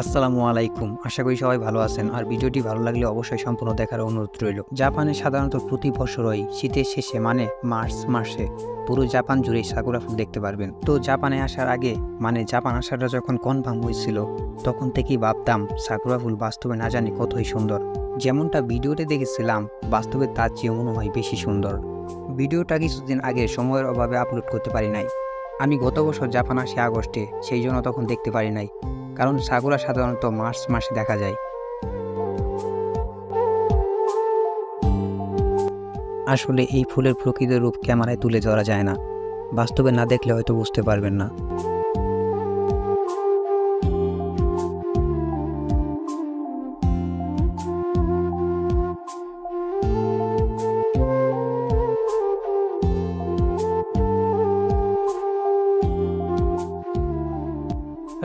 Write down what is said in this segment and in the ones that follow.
আসসালামু আলাইকুম। আশা করি সবাই ভালো আছেন। আর ভিডিওটি ভালো লাগলে অবশ্যই সম্পূর্ণ দেখার অনুরোধ রইল। জাপানে সাধারণত প্রতি বছরই শীতের শেষে মানে মার্চ মাসে, পুরো জাপান জুড়েই সাকুরা ফুল দেখতে পারবেন। তো জাপানে আসার আগে মানে জাপান আসাটা যখন কনফার্ম হয়েছিল, তখন থেকেই ভাবতাম সাকুরা ফুল বাস্তবে না জানি কতই সুন্দর। যেমনটা ভিডিওতে দেখেছিলাম, বাস্তবে তার চেয়ে মনে হয় বেশি সুন্দর। ভিডিওটা কিছুদিন আগে সময়ের অভাবে আপলোড করতে পারি নাই। আমি গত বছর জাপান আসি আগস্টে, সেই জন্য তখন দেখতে পারি নাই। কারণ সাগুলা সাধারণত মার্চ মাসে দেখা যায়। আসলে এই ফুলের প্রকৃত রূপ ক্যামেরায় তুলে ধরা যায় না। বাস্তবে না দেখলে হয়তো বুঝতে পারবেন না।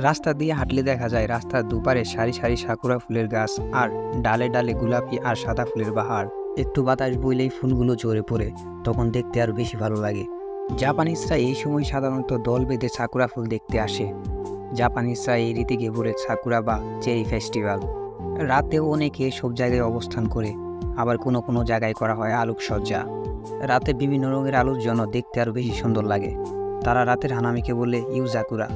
রাস্তা দিয়ে হাঁটলে দেখা যায় রাস্তার দুপারে সারি সারি সাকুরা ফুলের গাছ আর ডালে ডালে গোলাপি আর সাদা ফুলের বাহার। একটু বাতাস বইলেই ফুলগুলো ঝরে পড়ে, তখন দেখতে আরও বেশি ভালো লাগে। জাপানিজরা এই সময় সাধারণত দল বেঁধে সাকুরা ফুল দেখতে আসে। জাপানিজরা এই রীতিকে বলে সাকুরা বা চেরি ফেস্টিভ্যাল। রাতেও অনেকে সব জায়গায় অবস্থান করে, আবার কোনো কোনো জায়গায় করা হয় আলোকসজ্জা। রাতে বিভিন্ন রঙের আলোর জন্য দেখতে আরও বেশি সুন্দর লাগে। তারা রাতের হানামিকে বলে ইউজাকুরা।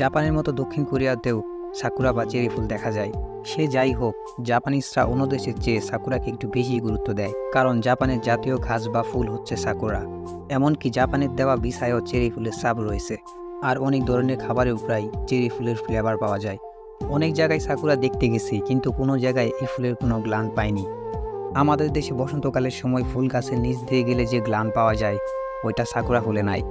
জাপানের মতো দক্ষিণ কোরিয়াতেও সাকুরা বা চেরি ফুল দেখা যায়। সে যাই হোক, জাপানিজরা অন্য দেশের চেয়ে সাকুরাকে একটু বেশি গুরুত্ব দেয়, কারণ জাপানের জাতীয় ঘাস বা ফুল হচ্ছে সাকুরা। এমনকি জাপানের দেওয়া বিছায়ও চেরি ফুলের সাপ রয়েছে, আর অনেক ধরনের খাবারেও প্রায় চেরি ফুলের ফ্লেভার পাওয়া যায়। অনেক জায়গায় সাকুরা দেখতে গেছি, কিন্তু কোনো জায়গায় এই ফুলের কোনো গ্লান পাইনি। আমাদের দেশে বসন্তকালের সময় ফুল গাছের নিচ দিয়ে গেলে যে গ্লান পাওয়া যায়, ওইটা সাকুরা ফুলে নাই।